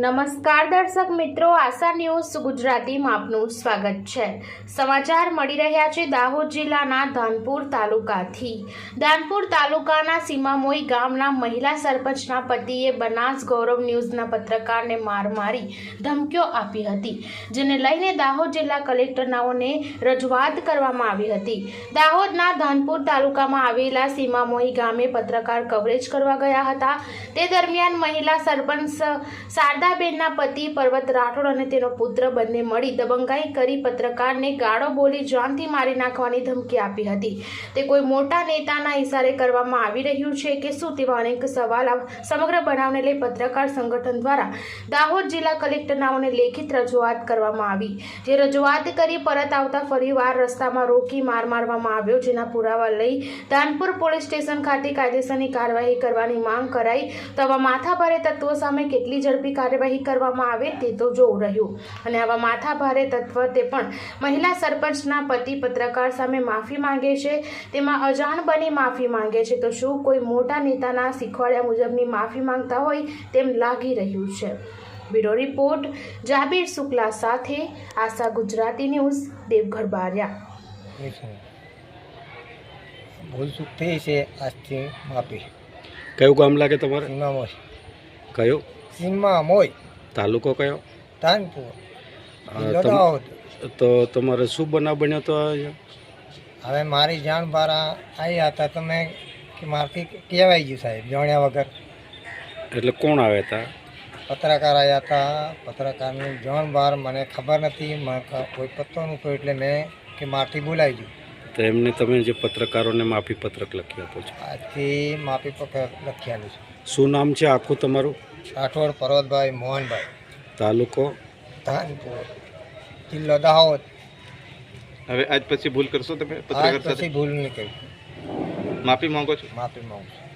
નમસ્કાર દર્શક મિત્રો, આશા ન્યૂઝ ગુજરાતીમાં આપનું સ્વાગત છે. સમાચાર મળી રહ્યા છે દાહોદ જિલ્લાના ધાનપુર તાલુકાથી. ધાનપુર તાલુકાના સીમામોઈ ગામના મહિલા સરપંચના પતિએ બનાસ ગૌરવ ન્યૂઝના પત્રકારને માર મારી ધમકીઓ આપી હતી, જેને લઈને દાહોદ જિલ્લા કલેક્ટરનાઓને રજૂઆત કરવામાં આવી હતી. દાહોદના ધાનપુર તાલુકામાં આવેલા સીમામોઈ ગામે પત્રકાર કવરેજ કરવા ગયા હતા. તે દરમિયાન મહિલા સરપંચ શારદાબેનના પતિ પર્વત રાઠોડ અને તેનો પુત્ર બંને મળી દબંગાઈ કરી પત્રકારને ગાળો બોલી જાનથી મારી નાખવાની ધમકી આપી હતી. તે કોઈ મોટા નેતાના ઇશારે કરવામાં આવી રહ્યું છે કે શું તેવા અનેક સવાલ સમગ્ર બનાવને લઈ પત્રકાર સંગઠન દ્વારા દાહોદ જિલ્લા કલેક્ટરનાઓને લેખિત રજૂઆત કરવામાં આવી. જે રજૂઆત કરી પરત આવતા ફરીવાર રસ્તામાં રોકી માર મારવામાં આવ્યો, જેના પુરાવા લઈ ધાનપુર પોલીસ સ્ટેશન ખાતે કાયદેસરની કાર્યવાહી કરવાની માંગ કરાઈ. તો આવા માથાભારે તત્વો સામે કેટલી ઝડપી કાર્યવાહી કરવામાં આવે તે તો જોવું રહ્યું. અને આવા માથાભારે તત્વ તે પણ મહિલા સરપંચના પતિ પત્રકાર સામે માફી માંગે છે. તેમાં અજાણ બની માફી માંગે છે. તો શું કોઈ મોટા નેતાના શીખવાડ્યા મુજબની માફી માંગતા હોય તેમ લાગી રહ્યું છે. બ્યુરો રિપોર્ટ જાબીર શુક્લા સાથે આશા ગુજરાતી ન્યૂઝ દેવગઢ બારિયા. ભૂલ ચૂક થઈ છે આજથી માફી. કયું કામ લાગે તમારે? કયું? સીમા મોય. તાલુકો કયો? તાનપુર. તો તમારે શું બનાવ બન્યો તો હવે મારી જાણ બહાર આવ્યા હતા તમે કે મારથી કહેવાય ગયું સાહેબ જાણ્યા વગર. એટલે કોણ આવ્યા હતા પત્રકાર આવ્યા હતા પત્રકારની જાણ બહાર મને ખબર નથી કોઈ પત્તો નહોતો એટલે મેં કે મારથી બોલાવી ગયું તો એમને તમે જે પત્રકારોને માફી પત્રક લખી આપો છો. આજથી માફી પત્ર લખ્યાનું છે. શું નામ છે આખું તમારું? રાઠોડ પર્વતભાઈ મોહનભાઈ. તાલુકો? ધાનપુર જિલ્લો દાહોદ. હવે આજ પછી ભૂલ કરશો તમે આજ પત્રકાર સાથે? પછી ભૂલ નહીં કરી. માફી માંગો છો? માફી માંગુ છું.